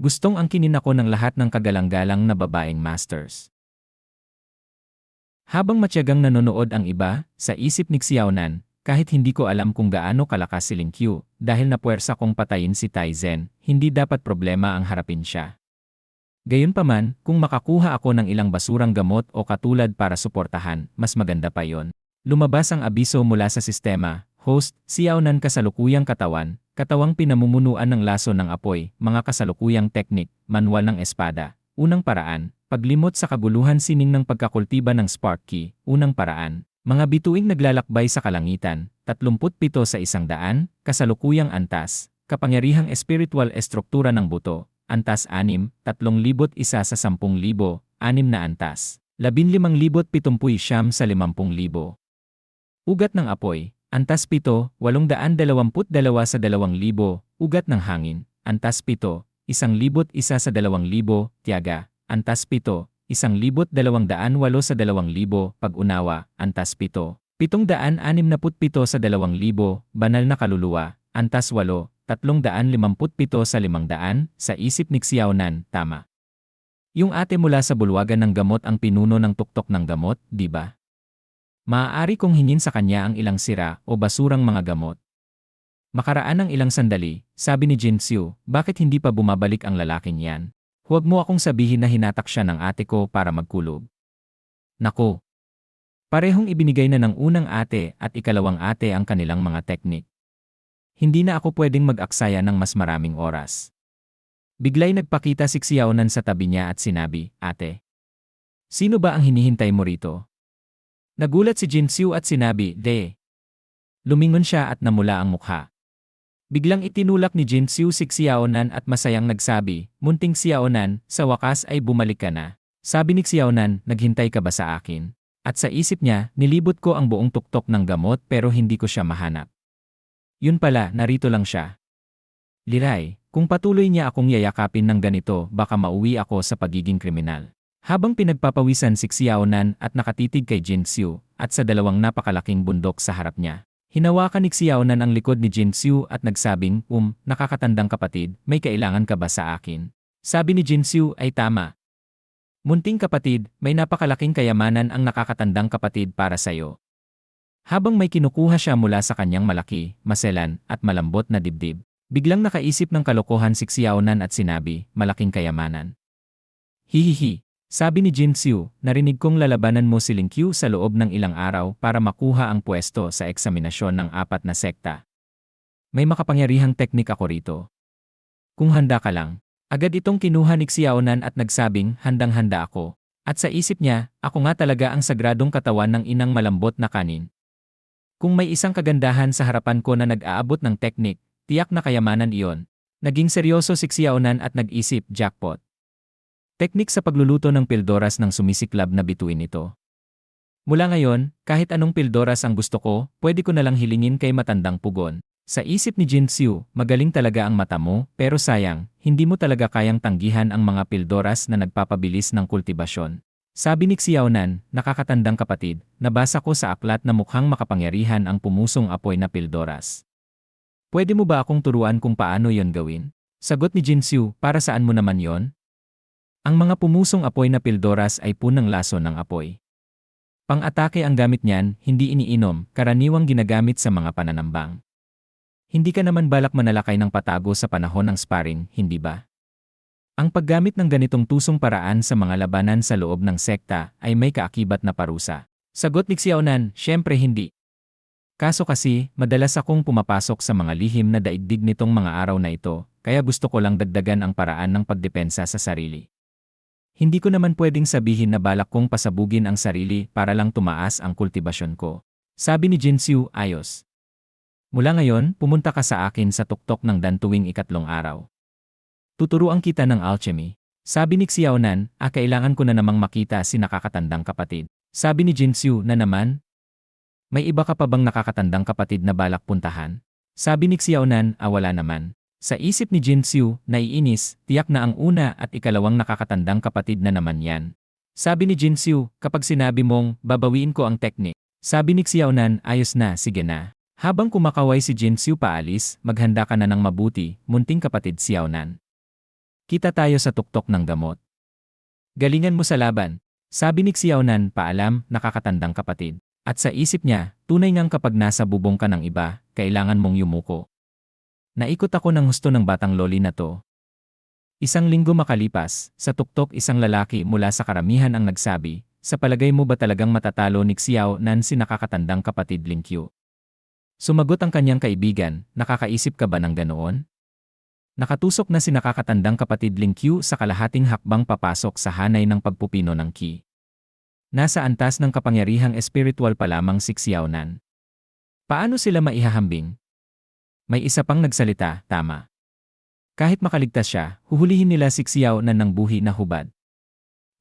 Gustong angkinin ako ng lahat ng kagalang-galang na babaeng masters. Habang matyagang nanonood ang iba, sa isip ni Xiaonan, kahit hindi ko alam kung gaano kalakas si Ling Qiu, dahil napuwersa kong patayin si Taizen, hindi dapat problema ang harapin siya. Gayunpaman, kung makakuha ako ng ilang basurang gamot o katulad para suportahan, mas maganda pa yon. Lumabas ang abiso mula sa sistema, host, Xiaonan kasalukuyang katawan, katawang pinamumunuan ng laso ng apoy, mga kasalukuyang teknik, manual ng espada, unang paraan, paglimot sa kabuluhan sining ng pagkakultiba ng spark key, unang paraan, mga bituing naglalakbay sa kalangitan, 37 sa isang daan, kasalukuyang antas, kapangyarihang espiritual estruktura ng buto, antas 6, 3,000 isa sa 10,000, 6 na antas, 15,070 siyam sa 50,000. Ugat ng apoy, antas 7, 822 sa 2,000, ugat ng hangin, antas 7, 1,000 isa sa 2,000, tiyaga, antas 7, isang libot dalawang daan walo sa dalawang libo, pag-unawa, antas pito. Pitong daan anim na putpito sa dalawang libo, banal na kaluluwa, antas walo, tatlong daan limamput pito sa limang daan, sa isip ni Xiaonan, tama. Yung ate mula sa bulwagan ng gamot ang pinuno ng tuktok ng gamot, di ba? Maaari kong hingin sa kanya ang ilang sira o basurang mga gamot. Makaraan ng ilang sandali, sabi ni Jin Xiu, bakit hindi pa bumabalik ang lalaking yan? Huwag mo akong sabihin na hinatak siya ng ate ko para magkulog. Nako. Parehong ibinigay na ng unang ate at ikalawang ate ang kanilang mga teknik. Hindi na ako pwedeng mag-aksaya ng mas maraming oras. Biglay nagpakita si Xiaonan sa tabi niya at sinabi, Ate. Sino ba ang hinihintay mo rito? Nagulat si Jin Xiu at sinabi, De. Lumingon siya at namula ang mukha. Biglang itinulak ni Jin Xiu si Xiaonan at masayang nagsabi, Munting Xiaonan, sa wakas ay bumalik ka na. Sabi ni Xiaonan, naghintay ka ba sa akin? At sa isip niya, nilibot ko ang buong tuktok ng gamot pero hindi ko siya mahanap. Yun pala, narito lang siya. Liray, kung patuloy niya akong yayakapin ng ganito, baka mauwi ako sa pagiging kriminal. Habang pinagpapawisan si Xiaonan at nakatitig kay Jin Xiu, at sa dalawang napakalaking bundok sa harap niya, Hinawakan ni Xiaonan ang likod ni Jin Xiu at nagsabing, Um, nakakatandang kapatid, may kailangan ka ba sa akin? Sabi ni Jin Xiu ay tama. Munting kapatid, may napakalaking kayamanan ang nakakatandang kapatid para sa'yo. Habang may kinukuha siya mula sa kanyang malaki, maselan, at malambot na dibdib, biglang nakaisip ng kalokohan si Xiaonan at sinabi, malaking kayamanan. Hihihi, sabi ni Jin Xiu, narinig kong lalabanan mo si Ling Qiu sa loob ng ilang araw para makuha ang pwesto sa eksaminasyon ng apat na sekta. May makapangyarihang teknik ako rito. Kung handa ka lang, agad itong kinuha ni Xiaonan at nagsabing handang-handa ako. At sa isip niya, ako nga talaga ang sagradong katawan ng inang malambot na kanin. Kung may isang kagandahan sa harapan ko na nag-aabot ng teknik, tiyak na kayamanan iyon. Naging seryoso si Xiaonan at nag-isip, jackpot. Teknik sa pagluluto ng pildoras ng sumisiklab na bituin ito. Mula ngayon, kahit anong pildoras ang gusto ko, pwede ko nalang hilingin kay matandang pugon. Sa isip ni Jin Xiu, magaling talaga ang mata mo, pero sayang, hindi mo talaga kayang tanggihan ang mga pildoras na nagpapabilis ng kultibasyon. Sabi ni Xiaonan, nakakatandang kapatid, nabasa ko sa aklat na mukhang makapangyarihan ang pumusong apoy na pildoras. Pwede mo ba akong turuan kung paano yon gawin? Sagot ni Jin Xiu, para saan mo naman yon? Ang mga pumusong apoy na pildoras ay punang laso ng apoy. Pang-atake ang gamit niyan, hindi iniinom, karaniwang ginagamit sa mga pananambang. Hindi ka naman balak manalakay ng patago sa panahon ng sparring, hindi ba? Ang paggamit ng ganitong tusong paraan sa mga labanan sa loob ng sekta ay may kaakibat na parusa. Sagot ni Xiaonan, syempre hindi. Kaso kasi, madalas akong pumapasok sa mga lihim na daigdig nitong mga araw na ito, kaya gusto ko lang dagdagan ang paraan ng pagdepensa sa sarili. Hindi ko naman pwedeng sabihin na balak kong pasabugin ang sarili para lang tumaas ang kultibasyon ko. Sabi ni Jin Xiu, ayos. Mula ngayon, pumunta ka sa akin sa tuktok ng dan tuwing ikatlong araw. Tuturuan kita ng alchemy. Sabi ni Xiaonan, ah kailangan ko na namang makita si nakakatandang kapatid. Sabi ni Jin Xiu na naman, may iba ka pa bang nakakatandang kapatid na balak puntahan? Sabi ni Xiaonan, ah wala naman. Sa isip ni Jin Xiu, naiinis, tiyak na ang una at ikalawang nakakatandang kapatid na naman yan. Sabi ni Jin Xiu, kapag sinabi mong, babawiin ko ang teknik. Sabi ni Xiaonan, ayos na, sige na. Habang kumakaway si Jin Xiu paalis, maghanda ka na ng mabuti, munting kapatid Xiaonan. Kita tayo sa tuktok ng gamot. Galingan mo sa laban. Sabi ni Xiaonan paalam, nakakatandang kapatid. At sa isip niya, tunay ngang kapag nasa bubong ka ng iba, kailangan mong yumuko. Naikot ako ng husto ng batang loli na to. Isang linggo makalipas, sa tuktok isang lalaki mula sa karamihan ang nagsabi, sa palagay mo ba talagang matatalo ni Xiao Nan si nakakatandang kapatid Ling Qiu? Sumagot ang kanyang kaibigan, nakakaisip ka ba ng ganoon? Nakatusok na si nakakatandang kapatid Ling Qiu sa kalahating hakbang papasok sa hanay ng pagpupino ng Qi. Nasa antas ng kapangyarihang espiritual pa lamang si Xiaonan. Paano sila maihahambing? May isa pang nagsalita, tama. Kahit makaligtas siya, huhulihin nila si Xiaonan ng buhi na hubad.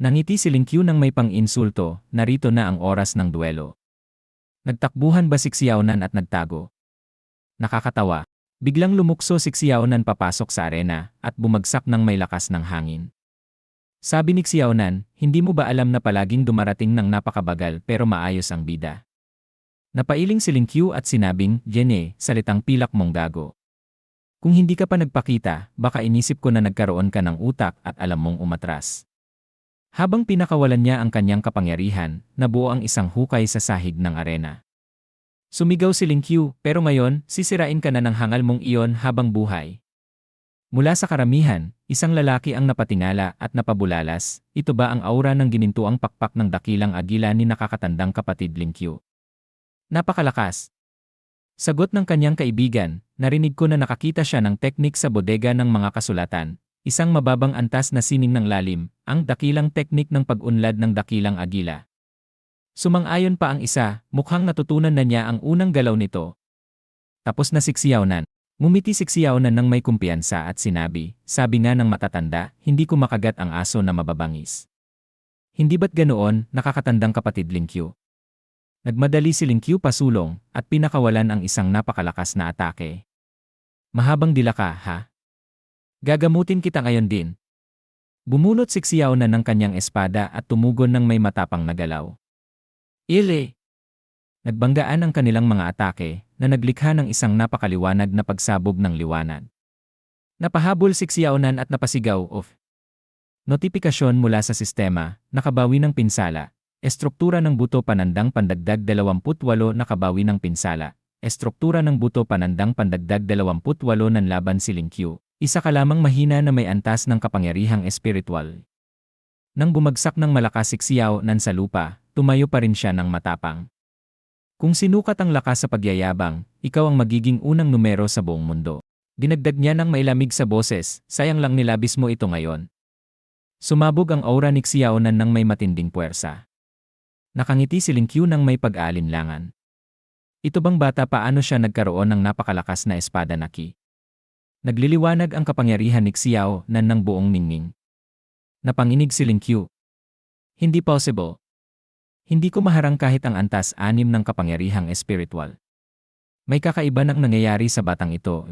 Nangiti si Ling Qiu nang may pang-insulto, narito na ang oras ng duelo. Nagtakbuhan ba si Xiaonan at nagtago? Nakakatawa. Biglang lumukso si Xiaonan papasok sa arena at bumagsak ng may lakas ng hangin. Sabi ni Xiaonan, hindi mo ba alam na palaging dumarating ng napakabagal pero maayos ang bida? Napailing si Ling Qiu at sinabing, Jene, salitang pilak mong gago. Kung hindi ka pa nagpakita, baka inisip ko na nagkaroon ka ng utak at alam mong umatras. Habang pinakawalan niya ang kanyang kapangyarihan, nabuo ang isang hukay sa sahig ng arena. Sumigaw si Ling Qiu, pero ngayon, sisirain ka na ng hangal mong iyon habang buhay. Mula sa karamihan, isang lalaki ang napatingala at napabulalas, ito ba ang aura ng ginintuang pakpak ng dakilang agila ni nakakatandang kapatid Ling Qiu? Napakalakas. Sagot ng kanyang kaibigan, narinig ko na nakakita siya ng teknik sa bodega ng mga kasulatan, isang mababang antas na sining ng lalim, ang dakilang teknik ng pag-unlad ng dakilang agila. Sumang-ayon pa ang isa, mukhang natutunan na niya ang unang galaw nito. Tapos na si Xiaonan. Ngumiti si Xiaonan ng may kumpiyansa at sinabi, sabi nga ng matatanda, hindi ko makagat ang aso na mababangis. Hindi ba't ganoon, nakakatandang kapatid Qiu? Nagmadali si Ling Qiu pasulong at pinakawalan ang isang napakalakas na atake. Mahabang dila ka, ha? Gagamutin kita ngayon din. Bumunot si Xiaonan ng kanyang espada at tumugon ng may matapang na galaw. Ile! Nagbanggaan ang kanilang mga atake na naglikha ng isang napakaliwanag na pagsabog ng liwanag. Napahabol si Xiaonan at napasigaw of Notifikasyon mula sa sistema, nakabawi ng pinsala, estruktura ng buto panandang pandagdag 28 nakabawi ng pinsala, estruktura ng buto panandang pandagdag 28 nanlaban si Ling Qiu, isa ka lamang mahina na may antas ng kapangyarihang espiritual. Nang bumagsak ng malakas si Xiao nan sa lupa, tumayo pa rin siya ng matapang. Kung sinukat ang lakas sa pagyayabang, ikaw ang magiging unang numero sa buong mundo. Dinagdag niya ng mailamig sa boses, sayang lang nilabis mo ito ngayon. Sumabog ang aura ni Xiaonan ng may matinding puwersa. Nakangiti si Ling Qiu ng may pag-aalinlangan. Ito bang bata paano siya nagkaroon ng napakalakas na espada na ki? Nagliliwanag ang kapangyarihan ni Xiao nan ng buong ningning. Napanginig si Ling Qiu. Hindi possible. Hindi ko maharang kahit ang antas anim ng kapangyarihang espiritual. May kakaiba nang nangyayari sa batang ito.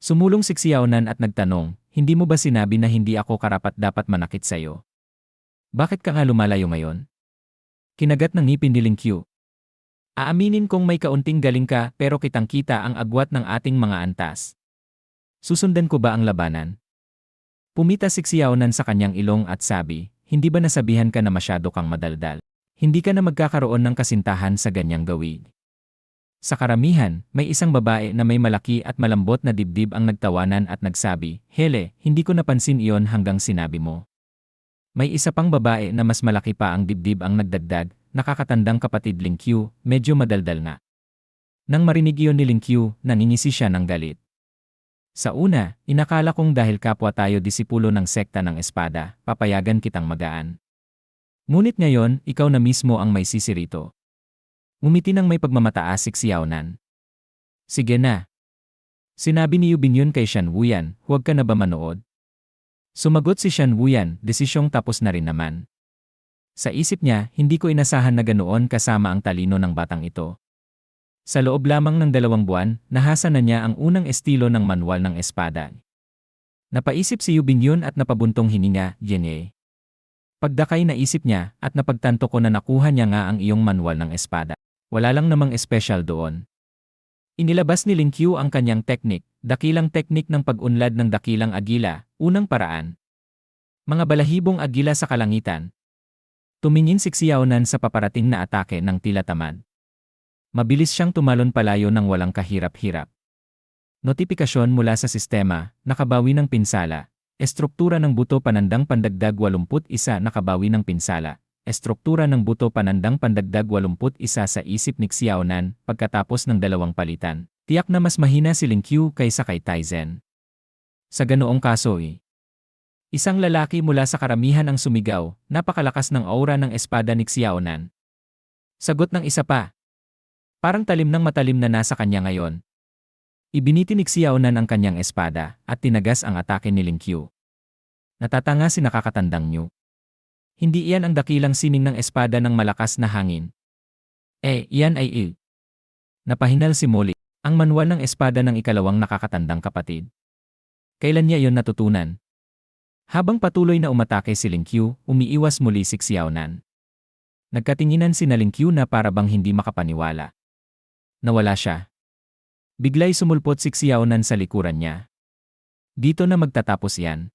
Sumulong si Xiaonan at nagtanong, hindi mo ba sinabi na hindi ako karapat dapat manakit sa'yo? Bakit ka nga lumalayo ngayon? Kinagat ng ngipin ni Ling Qiu. Aaminin kong may kaunting galing ka pero kitang kita ang agwat ng ating mga antas. Susundan ko ba ang labanan? Pumita si Xiaonan sa kanyang ilong at sabi, hindi ba nasabihan ka na masyado kang madaldal? Hindi ka na magkakaroon ng kasintahan sa ganyang gawid. Sa karamihan, may isang babae na may malaki at malambot na dibdib ang nagtawanan at nagsabi, Hele, hindi ko napansin iyon hanggang sinabi mo. May isa pang babae na mas malaki pa ang dibdib ang nagdagdag, nakakatandang kapatid Ling Qiu, medyo madaldal nga. Nang marinig iyon ni Ling Qiu, naningisi siya ng galit. Sa una, inakala kong dahil kapwa tayo disipulo ng sekta ng espada, papayagan kitang magaan. Ngunit ngayon, ikaw na mismo ang may sisi rito. Umiti ng may pagmamataas si Xiaonan. Sige na. Sinabi ni Yubin yun kay Shan Wuyan, huwag ka na ba manood? Sumagot si Shan Wuyan, desisyong tapos na rin naman. Sa isip niya, hindi ko inasahan na ganoon kasama ang talino ng batang ito. Sa loob lamang ng dalawang buwan, nahasa na niya ang unang estilo ng manual ng espada. Napaisip si Yubin yun at napabuntong hininga, Jenye. Pagdakay na isip niya at napagtanto ko na nakuha niya nga ang iyong manual ng espada. Wala lang namang espesyal doon. Inilabas ni Ling Qiu ang kanyang teknik, dakilang teknik ng pag-unlad ng dakilang agila, Unang paraan. Mga balahibong agila sa kalangitan. Tumingin si Xiaonan sa paparating na atake ng tila tamad. Mabilis siyang tumalon palayo ng walang kahirap-hirap. Notifikasyon mula sa sistema, nakabawi ng pinsala. Estruktura ng buto panandang pandagdag 81 nakabawi ng pinsala. Estruktura ng buto panandang pandagdag 81 sa isip ni Xiaonan pagkatapos ng dalawang palitan. Tiyak na mas mahina si Ling Qiu kaysa kay Taizen. Sa ganoong kaso eh. Isang lalaki mula sa karamihan ang sumigaw, napakalakas ng aura ng espada ni Xiaonan. Sagot ng isa pa, Parang talim ng matalim na nasa kanya ngayon. Ibiniti ni Xiaonan ang kanyang espada at tinagas ang atake ni Ling Qiu. Natatanga si nakakatandang Niu. Hindi iyan ang dakilang sining ng espada ng malakas na hangin. Eh, iyan ay il. Napahinal si Molly, ang manual ng espada ng ikalawang nakakatandang kapatid. Kailan niya iyon natutunan? Habang patuloy na umatake si Ling Qiu, umiiwas muli si Xiaonan. Nagkatinginan si Ling Qiu na para bang hindi makapaniwala. Nawala siya. Biglay sumulpot si Xiaonan sa likuran niya. Dito na magtatapos yan.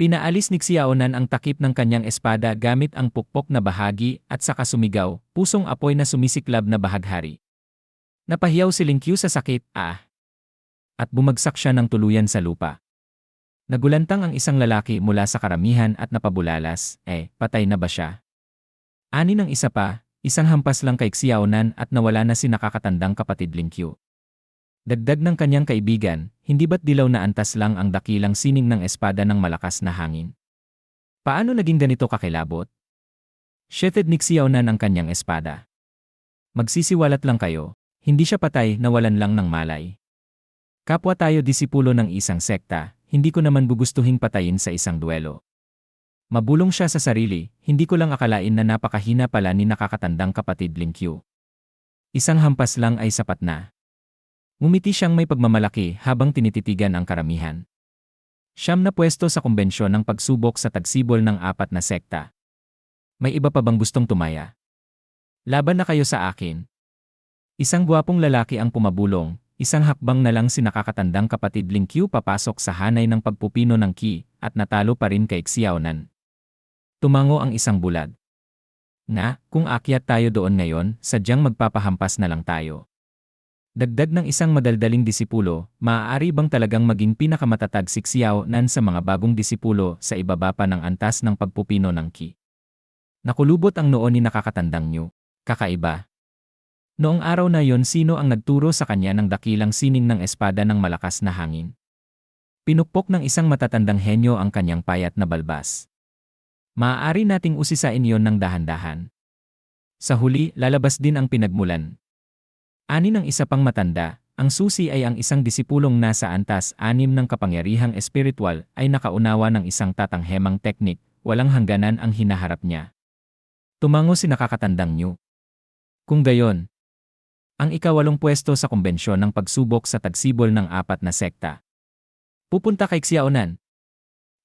Pinaalis ni Xiaonan ang takip ng kanyang espada gamit ang pukpok na bahagi at saka sumigaw, pusong apoy na sumisiklab na bahaghari. Napahiyaw si Ling Qiu sa sakit, ah. At bumagsak siya ng tuluyan sa lupa. Nagulantang ang isang lalaki mula sa karamihan at napabulalas, eh, patay na ba siya? Ani ng isa pa, Isang hampas lang kay Xiaonan at nawala na si nakakatandang kapatid Ling Qiu. Dagdag ng kanyang kaibigan, hindi ba't dilaw na antas lang ang dakilang sining ng espada ng malakas na hangin? Paano naging ganito kakilabot? Sheatheded ni Xiaonan ang kanyang espada. Magsisiwalat lang kayo, hindi siya patay nawalan lang ng malay. Kapwa tayo disipulo ng isang sekta, hindi ko naman gugustuhin patayin sa isang duelo. Mabulong siya sa sarili, hindi ko lang akalain na napakahina pala ni nakakatandang kapatid Ling Qiu. Isang hampas lang ay sapat na. Ngumiti siyang may pagmamalaki habang tinititigan ang karamihan. Siyam na pwesto sa kumbensyon ng pagsubok sa tagsibol ng apat na sekta. May iba pa bang gustong tumaya? Laban na kayo sa akin. Isang gwapong lalaki ang pumabulong, isang hakbang na lang si nakakatandang kapatid Ling Qiu papasok sa hanay ng pagpupino ng Qi, at natalo pa rin kay Xiaonan. Tumango ang isang bulag. Na, kung akyat tayo doon ngayon, sadyang magpapahampas na lang tayo. Dagdag ng isang madaldaling disipulo, maaari bang talagang maging pinakamatatag si Xiao Nan sa mga bagong disipulo sa ibaba pa ng antas ng pagpupino ng Qi? Nakulubot ang noon ni nakakatandang Niu. Kakaiba. Noong araw na yon sino ang nagturo sa kanya ng dakilang sining ng espada ng malakas na hangin? Pinukpok ng isang matatandang henyo ang kanyang payat na balbas. Maaari nating usisain yon ng dahan-dahan. Sa huli, lalabas din ang pinagmulan. Ani ng isa pang matanda, ang susi ay ang isang disipulong nasa antas anim ng kapangyarihang espiritual ay nakaunawa ng isang tatanghemang teknik, walang hangganan ang hinaharap niya. Tumango si nakakatandang New. Kung gayon, ang ikawalong pwesto sa kumbensyon ng pagsubok sa tagsibol ng apat na sekta. Pupunta kay Xiaonan.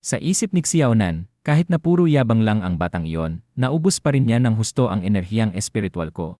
Sa isip ni Xiaonan, kahit na puro yabang lang ang batang iyon, naubos pa rin niya ng husto ang enerhiyang espiritual ko.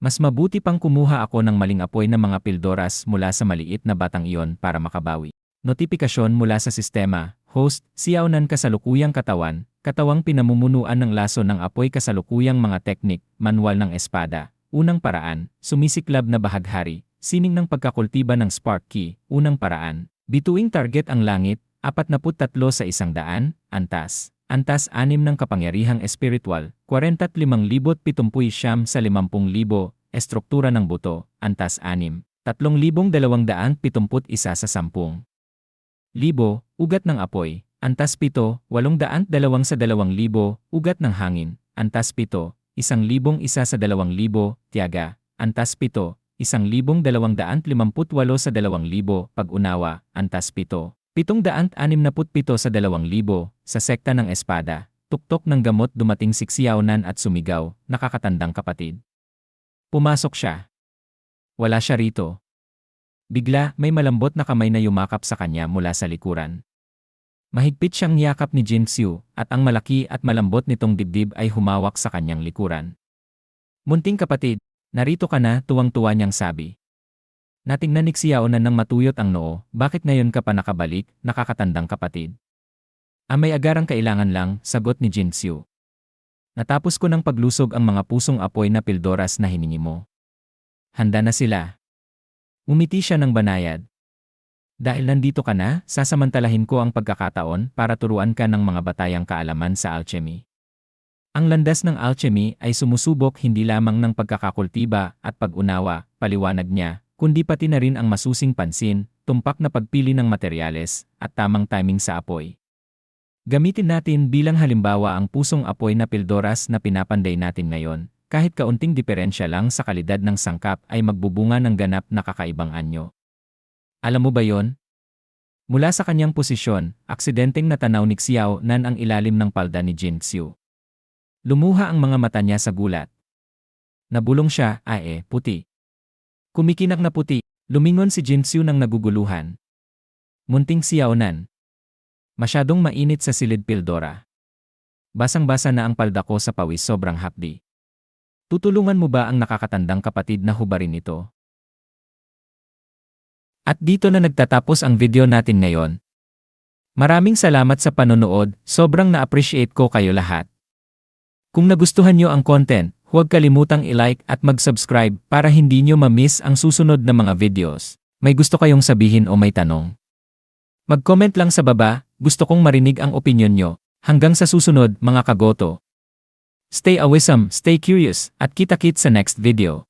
Mas mabuti pang kumuha ako ng maling apoy ng mga pildoras mula sa maliit na batang iyon para makabawi. Notifikasyon mula sa sistema, host, siyaunan kasalukuyang katawan, katawang pinamumunuan ng laso ng apoy kasalukuyang mga teknik, manual ng espada, unang paraan, sumisiklab na bahaghari, sining ng pagkakultiba ng spark key, unang paraan, bituing target ang langit, 43 sa isang daan, antas, antas 6 ng kapangyarihang espiritual, 45,070 siyam sa 50,000, estruktura ng buto, antas 6, 3,271 sa 10. Libo, ugat ng apoy, antas 7, 802 sa 2,000, ugat ng hangin, antas 7, 1,000 isa sa 2,000, tiyaga, antas 7, 1,258 sa 2,000, pag-unawa, antas 7. 767 sa 2,000 sa sekta ng espada, tuktok ng gamot dumating si Xiaonan at sumigaw, nakakatandang kapatid. Pumasok siya. Wala siya rito. Bigla, may malambot na kamay na yumakap sa kanya mula sa likuran. Mahigpit siyang niyakap ni Jin Xiu at ang malaki at malambot nitong dibdib ay humawak sa kanyang likuran. Munting kapatid, narito ka na, tuwang-tuwa niyang sabi. Natingnan ni Xiaonan ng matuyot ang noo, bakit ngayon ka pa nakabalik, nakakatandang kapatid? Ah may agarang kailangan lang, sagot ni Jin Xiu. Natapos ko ng paglusog ang mga pusong apoy na pildoras na hiningi mo. Handa na sila. Umiti siya ng banayad. Dahil nandito ka na, sasamantalahin ko ang pagkakataon para turuan ka ng mga batayang kaalaman sa alchemy. Ang landas ng alchemy ay sumusubok hindi lamang ng pagkakakultiba at pag-unawa, paliwanag niya, kundi pati na rin ang masusing pansin, tumpak na pagpili ng materyales, at tamang timing sa apoy. Gamitin natin bilang halimbawa ang pusong apoy na pildoras na pinapanday natin ngayon, kahit kaunting diferensya lang sa kalidad ng sangkap ay magbubunga ng ganap na kakaibang anyo. Alam mo ba yon? Mula sa kanyang posisyon, aksidenteng natanaw ni Xiao Nan ang ilalim ng palda ni Jin Xiu. Lumuha ang mga mata niya sa gulat. Nabulong siya, ae, puti. Kumikinak na puti, lumingon si Jin Xiu ng naguguluhan. Munting Xiao Nan. Masyadong mainit sa silid Pildora. Basang-basa na ang palda ko sa pawis sobrang hapdi. Tutulungan mo ba ang nakakatandang kapatid na hubarin ito? At dito na nagtatapos ang video natin ngayon. Maraming salamat sa panonood, sobrang na-appreciate ko kayo lahat. Kung nagustuhan nyo ang content, huwag kalimutang i-like at mag-subscribe para hindi nyo ma-miss ang susunod na mga videos. May gusto kayong sabihin o may tanong? Mag-comment lang sa baba, gusto kong marinig ang opinion nyo. Hanggang sa susunod, mga kagoto. Stay awisam, stay curious, at kita-kit sa next video.